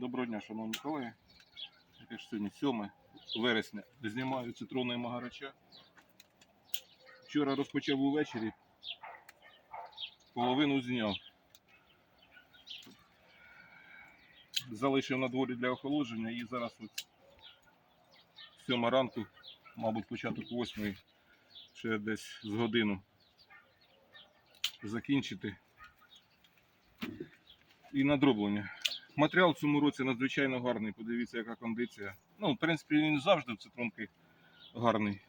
Доброго дня, шановні колеги. Яке ж сьогодні 7 вересня. Знімаю цитронний магарача. Вчора розпочав увечері, половину зняв. Залишив на дворі для охолодження і зараз от 7 ранку, мабуть, початок 8 ще десь з годину закінчити. І надроблення. Матеріал в цьому році надзвичайно гарний. Подивіться, яка кондиція. Ну, в принципі, він завжди в цитронки гарний.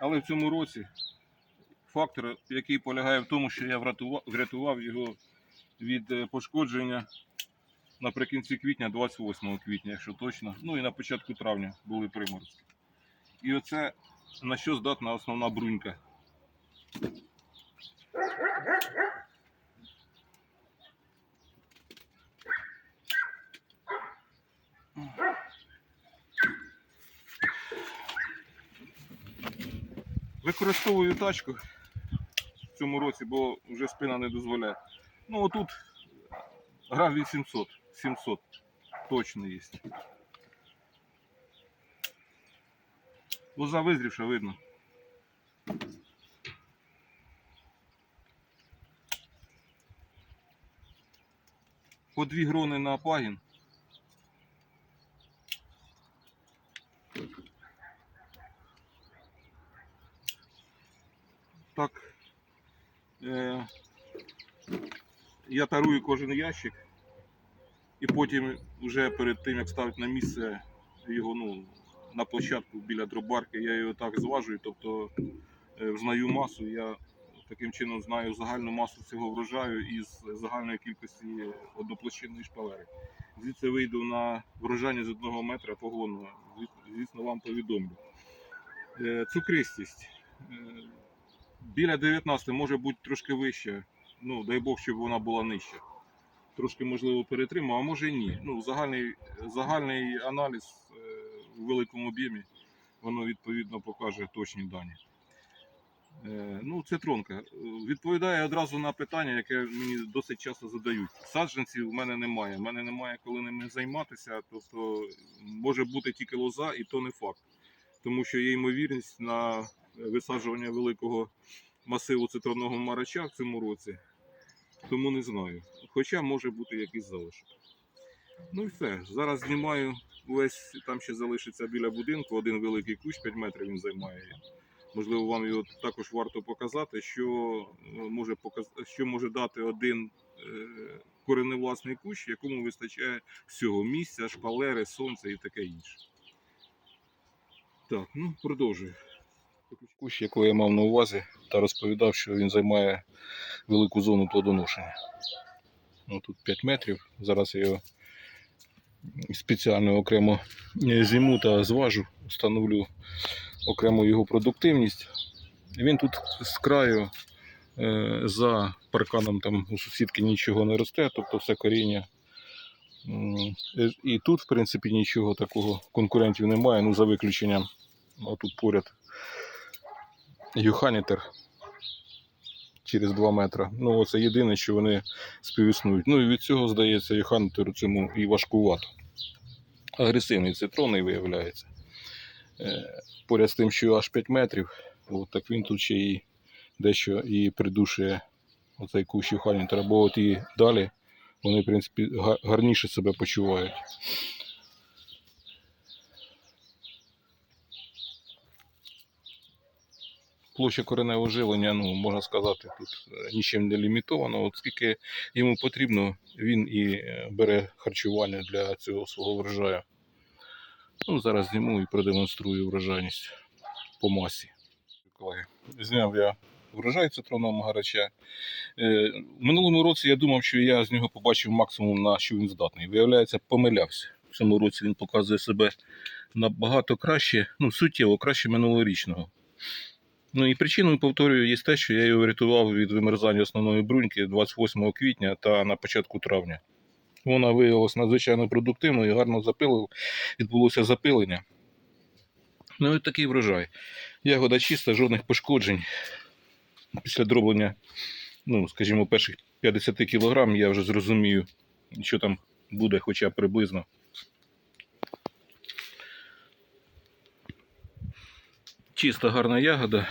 Але в цьому році фактор, який полягає в тому, що я врятував, його від е, пошкодження наприкінці квітня, 28 квітня, якщо точно. Ну і на початку травня були приморозки. І оце на що здатна основна брунька. Використовую тачку в цьому році, бо вже спина не дозволяє. Ну отут грам 800, 700 точно є. Лоза визрівша видно. По дві грони на пагін. Так. Е, я тарую кожен ящик. І потім вже перед тим, як ставити на місце його ну, на площадку біля дробарки, я його так зважую, тобто е, взнаю масу. Я таким чином знаю загальну масу цього врожаю із загальної кількості одноплощинної шпалери. Звідси вийду на врожання з одного метра погону. Звісно, вам повідомлю. Е, Цукристість. Е, Біля 19 може бути трошки вища. Ну, дай Бог, щоб вона була нижча. Трошки, можливо, перетримав, а може і ні. Ну, загальний, загальний аналіз е, у великому об'ємі, воно відповідно покаже точні дані. Е, ну, цитронка. Е, Відповідає одразу на питання, яке мені досить часто задають. Саджанців в мене немає. В мене немає коли ними займатися. Тобто може бути тільки лоза, і то не факт. Тому що є ймовірність на висаджування великого масиву цитронного марача в цьому році. Тому не знаю. Хоча може бути якийсь залишок. Ну і все. Зараз знімаю весь, там ще залишиться біля будинку, один великий кущ, 5 метрів він займає. Можливо, вам його також варто показати, що е, може, показ... що може дати один е, кореневласний кущ, якому вистачає всього місця, шпалери, сонця і таке інше. Так, ну продовжую. Кущ, якого я мав на увазі, та розповідав, що він займає велику зону плодоношення. Ну, тут 5 метрів. Зараз я його спеціально окремо е, та зважу, встановлю окремо його продуктивність. Він тут з краю е, за парканом там у сусідки нічого не росте, тобто все коріння. І тут, в принципі, нічого такого конкурентів немає, ну за виключенням отут поряд Юханітер через 2 метри. Ну, це єдине, що вони співіснують. Ну і від цього, здається, Юханітеру цьому і важкувато. Агресивний цитронний виявляється. Е, Поряд з тим, що аж 5 метрів, от, так він тут ще і дещо і придушує оцей кущ Юханітера, бо от і далі вони, в принципі, гарніше себе почувають. Площа кореневого живлення, ну, можна сказати, тут е, нічим не лімітовано. От скільки йому потрібно, він і е, бере харчування для цього свого врожаю. Ну, зараз зніму і продемонструю врожайність по масі. Колеги, зняв я врожай цитронного гарача. Е, В минулому році я думав, що я з нього побачив максимум, на що він здатний. Виявляється, помилявся. В цьому році він показує себе набагато краще, ну, суттєво краще минулорічного. Ну і причиною, повторюю, є те, що я його врятував від вимерзання основної бруньки 28 квітня та на початку травня. Вона виявилася надзвичайно продуктивною, і гарно запилив, відбулося запилення. Ну і такий врожай. Ягода чиста, жодних пошкоджень. Після дроблення, ну, скажімо, перших 50 кг я вже зрозумію, що там буде хоча приблизно. Чиста гарна ягода.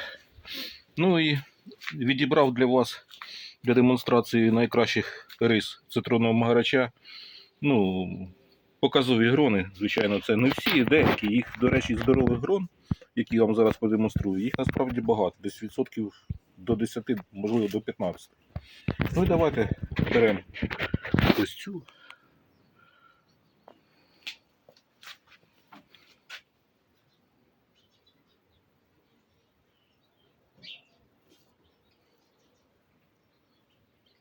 Ну і відібрав для вас для демонстрації найкращих рис цитронного магарача. Ну, показові грони, звичайно, це не всі, деякі. Їх, до речі, здорових грон, які я вам зараз продемонструю, їх насправді багато, десь відсотків до 10, можливо, до 15. Ну і давайте беремо ось цю.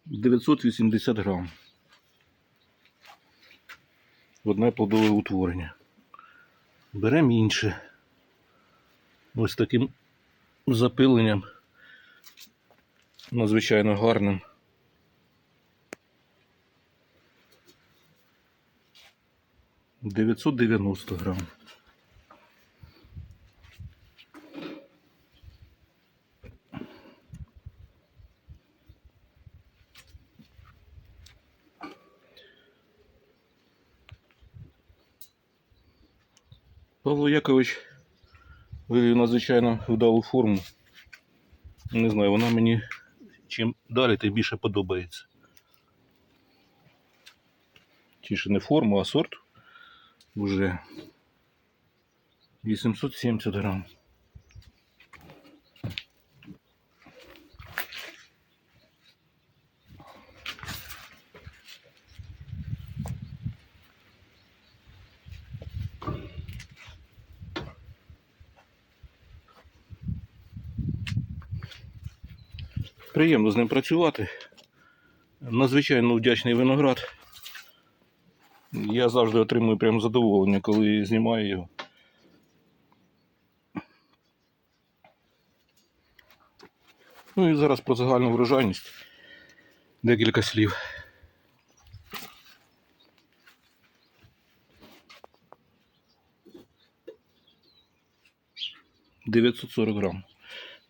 Дев'ятсот вісімдесят грам. Одне плодове утворення. Беремо інше. Ось таким запиленням. Надзвичайно гарним. Дев'ятсот дев'яносто грам. Павло Якович вивів надзвичайно вдалу форму. Не знаю, вона мені чим далі, тим більше подобається. Тіше не форму, а сорт уже 870 грам. Приємно з ним працювати. Надзвичайно вдячний виноград. Я завжди отримую прям задоволення, коли знімаю його. Ну і зараз про загальну врожайність. Декілька слів. Дев'ятсот сорок грам.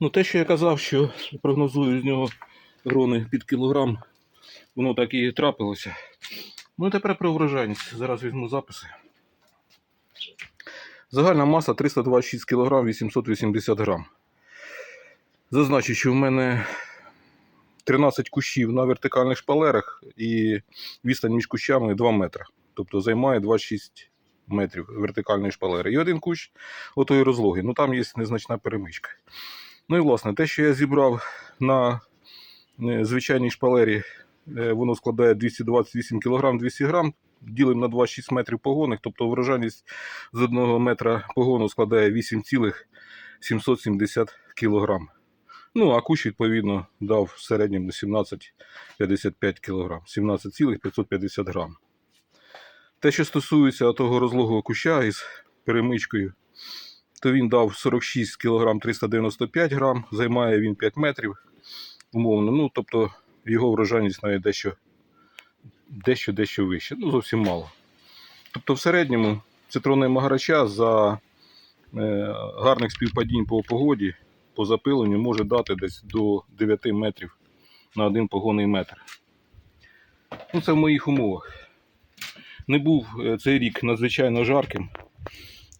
Ну, те, що я казав, що прогнозую з нього грони під кілограм, воно так і трапилося. Ну, тепер про врожайність. Зараз візьму записи. Загальна маса 326 кг 880 грам. Зазначу, що в мене 13 кущів на вертикальних шпалерах і відстань між кущами 2 метри. Тобто займає 26 метрів вертикальної шпалери. І один кущ отої розлоги. Ну там є незначна перемичка. Ну і власне, те, що я зібрав на е, звичайній шпалері, е, воно складає 228 кг 200 грам. Ділимо на 26 метрів погонних, тобто врожайність з 1 метра погону складає 8,770 кг. Ну, а кущ, відповідно, дав в середньому 17,55 кг, 17,550 грам. Те, що стосується того розлогого куща із перемичкою, то він дав 46 кг 395 грам, займає він 5 метрів умовно. Ну, тобто його врожайність навіть дещо, дещо, дещо вище. Ну, зовсім мало. Тобто, в середньому цитронний магарача за е, гарних співпадінь по погоді, по запиленню може дати десь до 9 метрів на один погонний метр. Ну, це в моїх умовах. Не був е, цей рік надзвичайно жарким.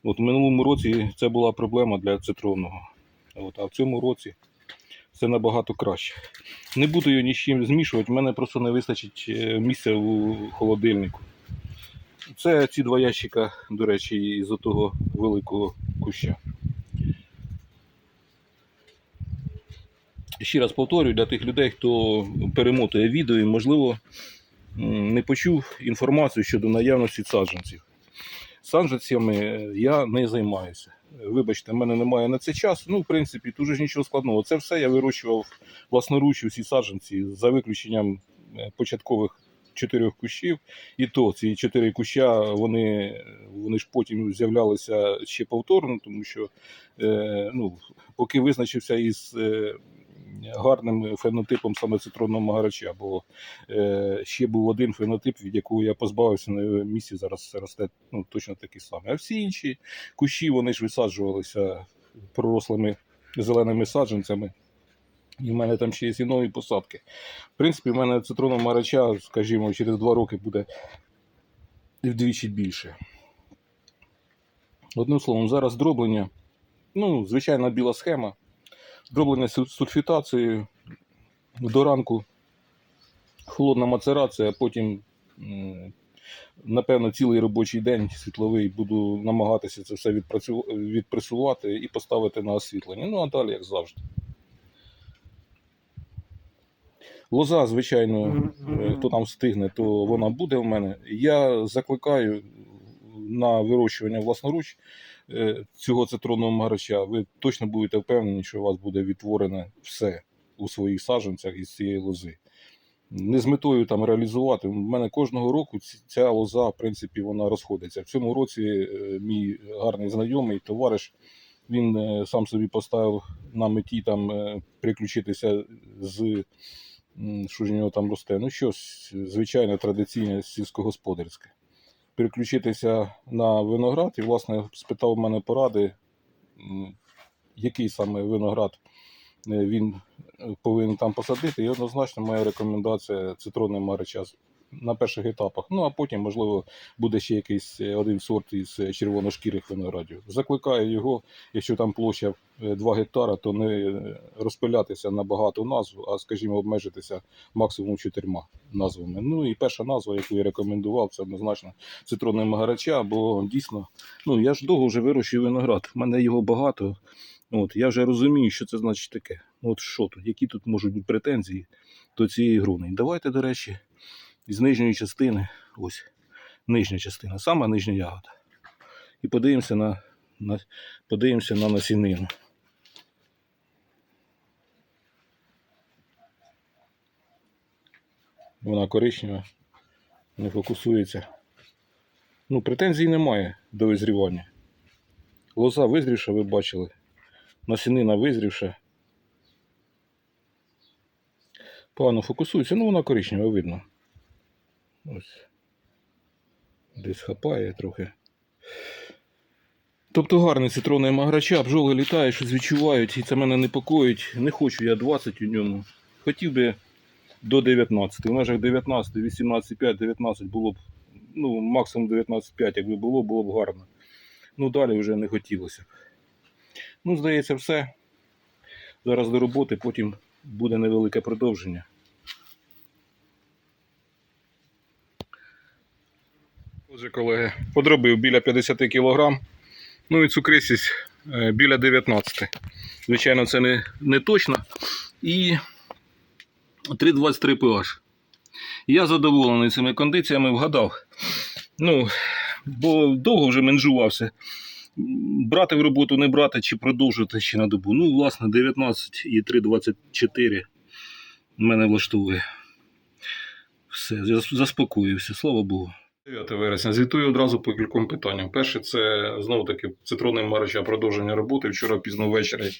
От в минулому році це була проблема для цитронного. От, а в цьому році це набагато краще. Не буду його ні з чим змішувати, в мене просто не вистачить е, місця у холодильнику. Це ці два ящика, до речі, із того великого куща. Ще раз повторюю для тих людей, хто перемотує відео і, можливо, не почув інформацію щодо наявності саджанців. Саджанцями я не займаюся. Вибачте, в мене немає на це часу. Ну, в принципі, тут ж нічого складного. Це все я вирощував власноруч усі саджанці за виключенням е, початкових чотирьох кущів. І то ці чотири куща вони, вони ж потім з'являлися ще повторно, тому що е, ну, поки визначився із е, гарним фенотипом саме цитронного магарача, бо е, ще був один фенотип, від якого я позбавився на місці, зараз росте ну, точно такий самий. А всі інші кущі вони ж висаджувалися пророслими зеленими саджанцями. І в мене там ще є нові посадки. В принципі, в мене цитронного марача, скажімо, через два роки буде вдвічі більше. Одним словом, зараз дроблення, ну, звичайна біла схема. Дроблення з сульфітацією до ранку, холодна мацерація, потім, напевно, цілий робочий день світловий буду намагатися це все відпресувати і поставити на освітлення. Ну, а далі, як завжди. Лоза, звичайно, е, хто там встигне, то вона буде в мене. Я закликаю на вирощування власноруч цього цитронного магарача. Ви точно будете впевнені, що у вас буде відтворене все у своїх саджанцях із цієї лози. Не з метою там реалізувати. У мене кожного року ця лоза, в принципі, вона розходиться. В цьому році е, мій гарний знайомий, товариш, він е, сам собі поставив на меті там е, приключитися з що ж нього там росте. Ну, щось звичайне традиційне сільськогосподарське. Переключитися на виноград і, власне, спитав у мене поради, який саме виноград е, він е, повинен там посадити. І однозначно моя рекомендація цитронний маричаз на перших етапах. Ну а потім, можливо, буде ще якийсь е, один сорт із е, червоношкірих виноградів. Закликаю його, якщо там площа е, 2 гектара, то не е, розпилятися на багату назву, а, скажімо, обмежитися максимум чотирма назвами. Ну і перша назва, яку я рекомендував, це однозначно цитронний магарача, бо дійсно, ну я ж довго вже вирощую виноград. в мене його багато. От, я вже розумію, що це значить таке. От що тут, які тут можуть бути претензії до цієї груни. Давайте, до речі, з нижньої частини, ось нижня частина, сама нижня ягода. І подивимося на, на, подивимося на насінину. Вона коричнева, не фокусується. Ну, претензій немає до визрівання. Лоза визрівша, ви бачили. Насінина визрівша. Погано фокусується, ну вона коричнева, видно. Ось. Десь хапає трохи. Тобто гарний цитронний маграча, бджоли літають, щось відчувають, і це мене непокоїть. Не хочу я 20 у ньому. Хотів би до 19. В межах 19, 18,5, 19 було б, ну, максимум 19,5, якби було, було б гарно. Ну, далі вже не хотілося б. Ну, здається, все. Зараз до роботи, потім буде невелике продовження. Отже, колеги, подробив біля 50 кг. Ну і цукристість е, біля 19. Звичайно, це не, не точно. І 3,23 pH. Я задоволений цими кондиціями, вгадав. Ну, бо довго вже менжувався. Брати в роботу, не брати, чи продовжувати ще на добу. Ну, власне, 19 і 3,24 мене влаштовує. Все, заспокоївся, слава Богу. 9 вересня. Звітую одразу по кільком питанням. Перше, це знову таки цитронний марича продовження роботи. Вчора пізно ввечері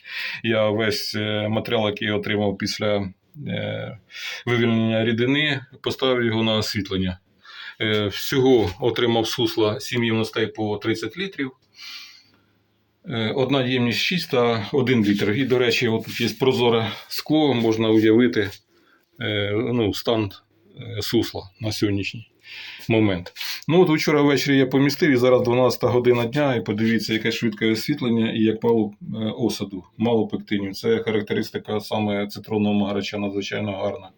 я весь е, матеріал, який я отримав після е, вивільнення рідини, поставив його на освітлення. Е, Всього отримав сусла 7 ємностей по 30 літрів. Одна ємність 6 та 1 літр. І, до речі, тут є прозоре скло, можна уявити ну, стан сусла на сьогоднішній момент. Ну от вчора ввечері я помістив і зараз 12 година дня, і подивіться, яке швидке освітлення і як мало е, осаду, мало пектинів. Це характеристика саме цитронного магарача надзвичайно гарна.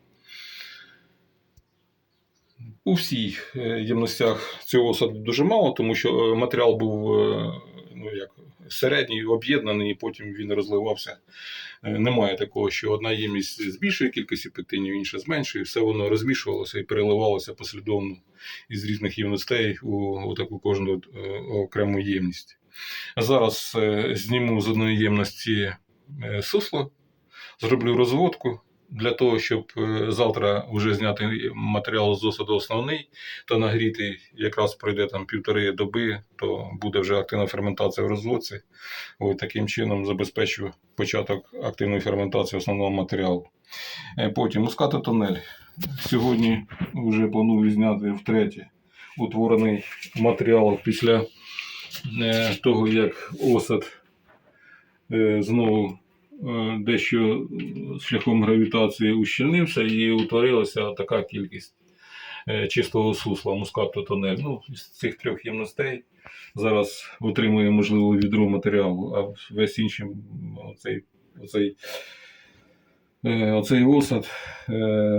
У всіх е, ємностях цього осаду дуже мало, тому що е, матеріал був ну, як, середній, об'єднаний, і потім він розливався. Е, Немає такого, що одна ємність збільшує кількість пектинів, інша зменшує, все воно розмішувалося і переливалося послідовно із різних ємностей у, таку кожну е, окрему ємність. Зараз е, зніму з одної ємності сусло, зроблю розводку для того, щоб е, завтра вже зняти матеріал з осаду основний та нагріти, якраз пройде там півтори доби, то буде вже активна ферментація в розводці. Ось таким чином забезпечу початок активної ферментації основного матеріалу. Е, Потім муската тонель. Сьогодні вже планую зняти втретє утворений матеріал після е, того, як осад знову дещо шляхом гравітації ущільнився і утворилася така кількість е, чистого сусла, мускату тонель. Ну, з цих трьох ємностей зараз отримує, можливо, відро матеріалу, а весь інший оцей, оцей, е, оцей осад, е,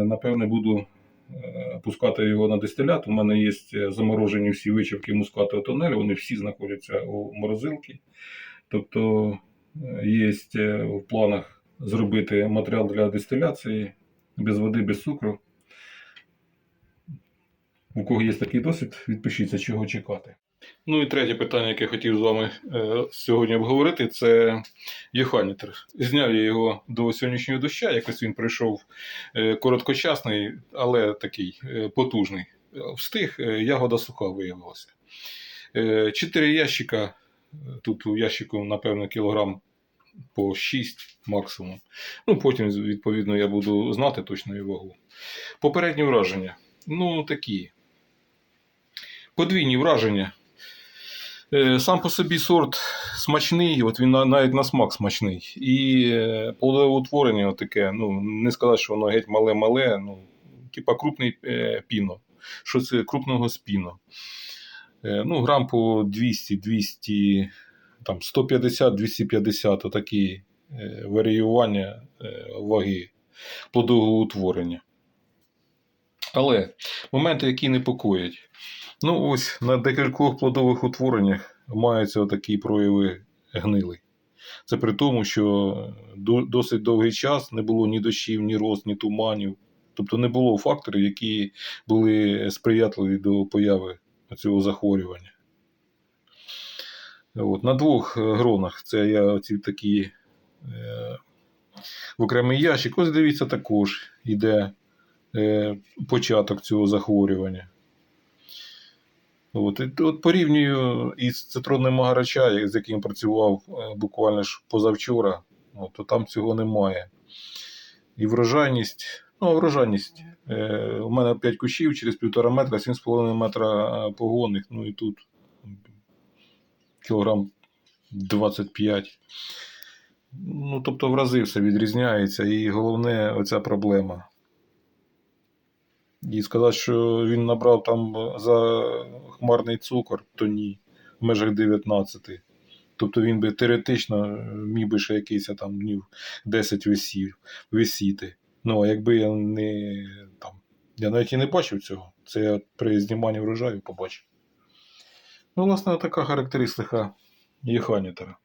напевне, буду е, пускати його на дистилят. У мене є заморожені всі вичавки мускату тонелю, вони всі знаходяться у морозилці. Тобто є в планах зробити матеріал для дистиляції без води, без цукру. У кого є такий досвід, відпишіться, чого чекати. Ну і третє питання, яке я хотів з вами е, сьогодні обговорити, це Єханітер. Зняв я його до сьогоднішнього доща, якось він прийшов е, короткочасний, але такий е, потужний. Встиг, е, ягода суха виявилася. Е, Чотири ящика, е, тут у ящику, напевно, кілограм по 6 максимум. Ну, потім, відповідно, я буду знати точну вагу. Попередні враження. Ну, такі. Подвійні враження. Е, Сам по собі сорт смачний, от він навіть на смак смачний. І е, плодове утворення таке, ну, не сказати, що воно геть мале-мале, ну, типа крупний е, піно. Що це крупного спіно. Е, ну, грам по 200, 200, там 150-250 отакі е, варіювання е, ваги плодового утворення. Але моменти, які непокоять. Ну, ось на декількох плодових утвореннях маються такі прояви гнили. Це при тому, що досить довгий час не було ні дощів, ні роз, ні туманів. Тобто не було факторів, які були сприятливі до появи цього захворювання. От, на двох е, гронах це я оці такі е, в окремий ящик. Ось дивіться, також йде е, початок цього захворювання. От, і от порівнюю із цитронним агарача, з яким працював е, буквально ж позавчора, от, то там цього немає. І врожайність, ну, врожайність. Е, у мене 5 кущів через півтора метра, 7,5 метра е, погонних, ну і тут кілограм 25. Ну, тобто в рази все відрізняється, і головне оця проблема. І сказати, що він набрав там за хмарний цукор, то ні, в межах 19. Тобто він би теоретично міг би ще якийсь там днів 10 висів, висіти. Ну, а якби я не там. Я навіть і не бачив цього. Це я при зніманні врожаю побачив. Ну, власне, така характеристика Єханітера.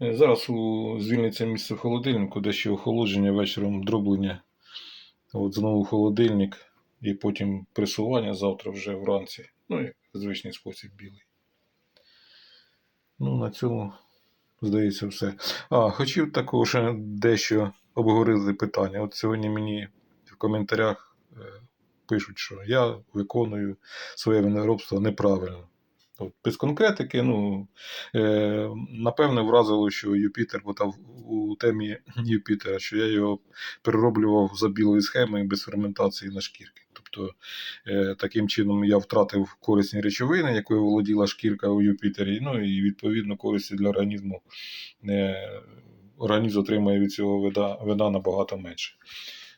Зараз у, звільниться місце в холодильнику, дещо охолодження вечором дроблення. От знову холодильник і потім пресування завтра вже вранці. Ну, як звичний спосіб білий. Ну, на цьому, здається, все. А, хотів також дещо обговорити питання. От сьогодні мені в коментарях е, пишуть, що я виконую своє виноробство неправильно. От, без конкретики, ну, е, напевне, вразило, що Юпітер, бо там у темі Юпітера, що я його перероблював за білої схеми без ферментації на шкірки. Тобто, таким чином я втратив корисні речовини, якою володіла шкірка у Юпітері, ну і відповідно користі для організму. Е, організм отримує від цього вида, вина набагато менше.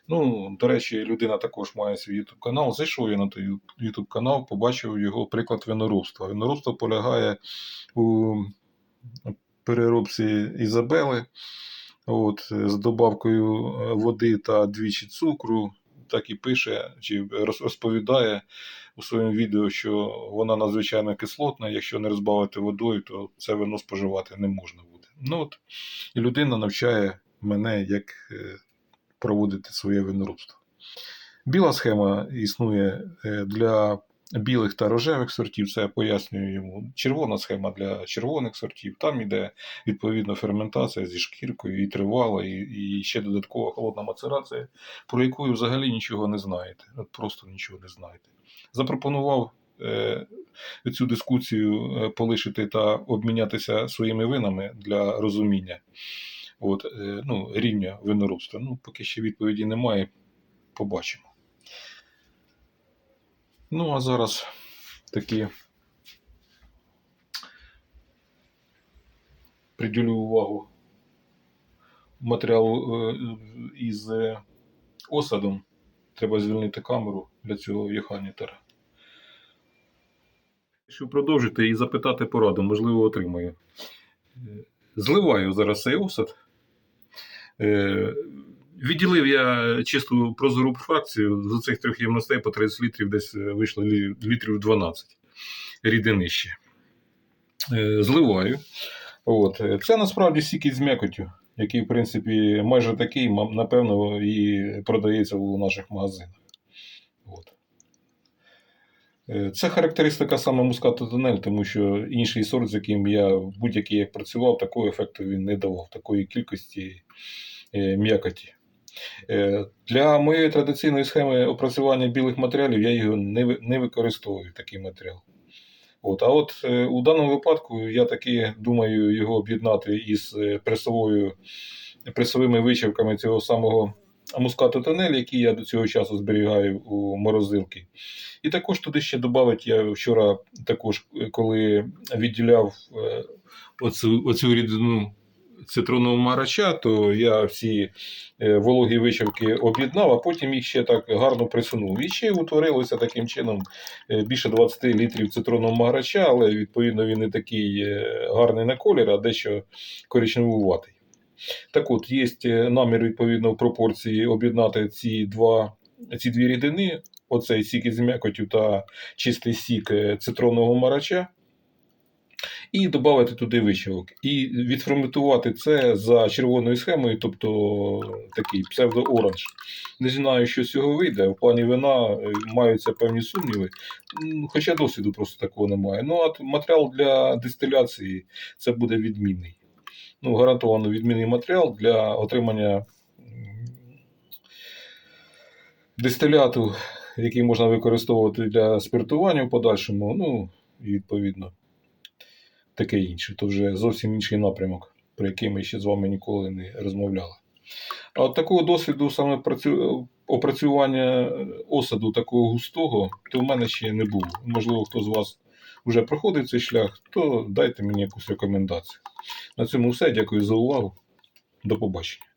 Ну, до речі, людина також має свій YouTube канал. Зайшов я на той YouTube канал, побачив його приклад виноробства. Виноробство полягає у переробці Ізабели, от, з добавкою е, води та двічі цукру. Так і пише, чи розповідає у своєму відео, що вона надзвичайно кислотна. Якщо не розбавити водою, то це вино споживати не можна буде. Ну от, і людина навчає мене, як е, проводити своє виноробство. Біла схема існує е, для білих та рожевих сортів, це я пояснюю йому. Червона схема для червоних сортів. Там йде відповідно ферментація зі шкіркою і тривала, і, і ще додаткова холодна мацерація, про яку ви взагалі нічого не знаєте. От просто нічого не знаєте. Запропонував е, цю дискусію е, полишити та обмінятися своїми винами для розуміння от, е, ну, рівня виноробства. Ну, поки ще відповіді немає, побачимо. Ну, а зараз такі приділю увагу матеріалу е, із е, осадом Треба звільнити камеру для цього Йоханітера. Щоб продовжити і запитати пораду, можливо, отримаю. Е, Зливаю зараз цей осад. Відділив я чисту прозору фракцію з цих трьох ємностей по 30 літрів, десь е, вийшло літрів 12 рідини ще. Е, Зливаю. От. е, Це насправді сікіт з м'якотю, який, в принципі, майже такий, напевно, і продається у наших магазинах. От. Це характеристика саме мускату тонель, тому що інший сорт, з яким я будь-який як працював, такого ефекту він не давав, такої кількості м'якоті. Е, Для моєї традиційної схеми опрацювання білих матеріалів я його не, не використовую такий матеріал. От, а от е, у даному випадку я таки думаю його об'єднати із е, пресовою, пресовими вичавками цього самого мускату тонель, який я до цього часу зберігаю у морозилці. І також туди ще додати, я вчора також, коли відділяв оцю, оцю рідину цитронового марача, то я всі е, вологі вичавки об'єднав, а потім їх ще так гарно присунув. І ще утворилося таким чином е, більше 20 літрів цитронного марача, але відповідно він не такий е, гарний на колір, а дещо коричневуватий. Так от, є намір відповідно в пропорції об'єднати ці два ці дві рідини, оцей сік із м'якотю та чистий сік цитронного марача, і додати туди вичавок. І відформатувати це за червоною схемою, тобто такий псевдо-оранж. Не знаю, що з цього вийде. В плані вина е, маються певні сумніви, хоча досвіду просто такого немає. Ну, а матеріал для дистиляції це буде відмінний. Ну, гарантовано відмінний матеріал для отримання дистиляту, який можна використовувати для спиртування в подальшому. Ну, і відповідно, таке інше. То вже зовсім інший напрямок, про який ми ще з вами ніколи не розмовляли. А от такого досвіду саме працю... опрацювання осаду такого густого, то в мене ще не було. Можливо, хто з вас вже проходив цей шлях, то дайте мені якусь рекомендацію. На цьому все. Дякую за увагу. До побачення.